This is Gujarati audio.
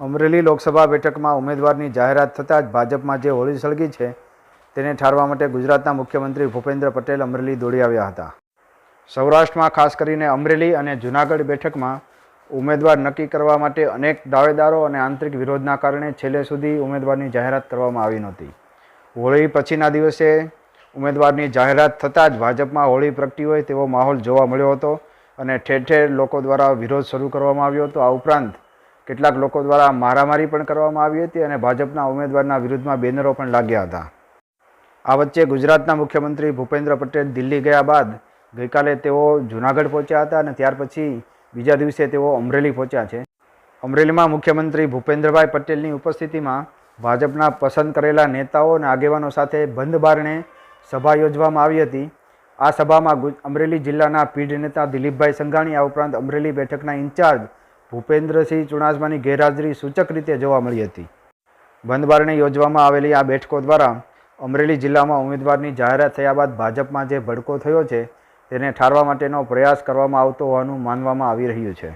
અમરેલી લોકસભા બેઠકમાં ઉમેદવારની જાહેરાત થતાં જ ભાજપમાં જે હોળી સળગી છે, તેને ઠારવા માટે ગુજરાતના મુખ્યમંત્રી ભૂપેન્દ્ર પટેલ અમરેલી દોડી આવ્યા હતા. સૌરાષ્ટ્રમાં ખાસ કરીને અમરેલી અને જૂનાગઢ બેઠકમાં ઉમેદવાર નક્કી કરવા માટે અનેક દાવેદારો અને આંતરિક વિરોધના કારણે છેલ્લે સુધી ઉમેદવારની જાહેરાત કરવામાં આવી નહોતી. હોળી પછીના દિવસે ઉમેદવારની જાહેરાત થતાં જ ભાજપમાં હોળી પ્રગટી હોય તેવો માહોલ જોવા મળ્યો હતો અને ઠેર ઠેર લોકો દ્વારા વિરોધ શરૂ કરવામાં આવ્યો હતો. આ ઉપરાંત કેટલાક લોકો દ્વારા મારામારી પણ કરવામાં આવી હતી અને ભાજપના ઉમેદવારના વિરુદ્ધમાં બેનરો પણ લાગ્યા હતા. આ વચ્ચે ગુજરાતના મુખ્યમંત્રી ભૂપેન્દ્ર પટેલ દિલ્હી ગયા બાદ ગઈકાલે તેઓ જૂનાગઢ પહોંચ્યા હતા અને ત્યાર પછી બીજા દિવસે તેઓ અમરેલી પહોંચ્યા છે. અમરેલીમાં મુખ્યમંત્રી ભૂપેન્દ્રભાઈ પટેલની ઉપસ્થિતિમાં ભાજપના પસંદ કરેલા નેતાઓ અને આગેવાનો સાથે બંધ બારણે સભા યોજવામાં આવી હતી. આ સભામાં અમરેલી જિલ્લાના પીઢ નેતા દિલીપભાઈ સંઘાણી, આ ઉપરાંત અમરેલી બેઠકના ઇન્ચાર્જ ભૂપેન્દ્રસિંહ ચુડાસમાની ગેરહાજરી સૂચક રીતે જોવા મળી હતી. બંધબારણે યોજવામાં આવેલી આ બેઠકો દ્વારા અમરેલી જિલ્લામાં ઉમેદવારની જાહેરાત થયા બાદ ભાજપમાં જે ભડકો થયો છે, તેને ઠારવા માટેનો પ્રયાસ કરવામાં આવતો હોવાનું માનવામાં આવી રહ્યું છે.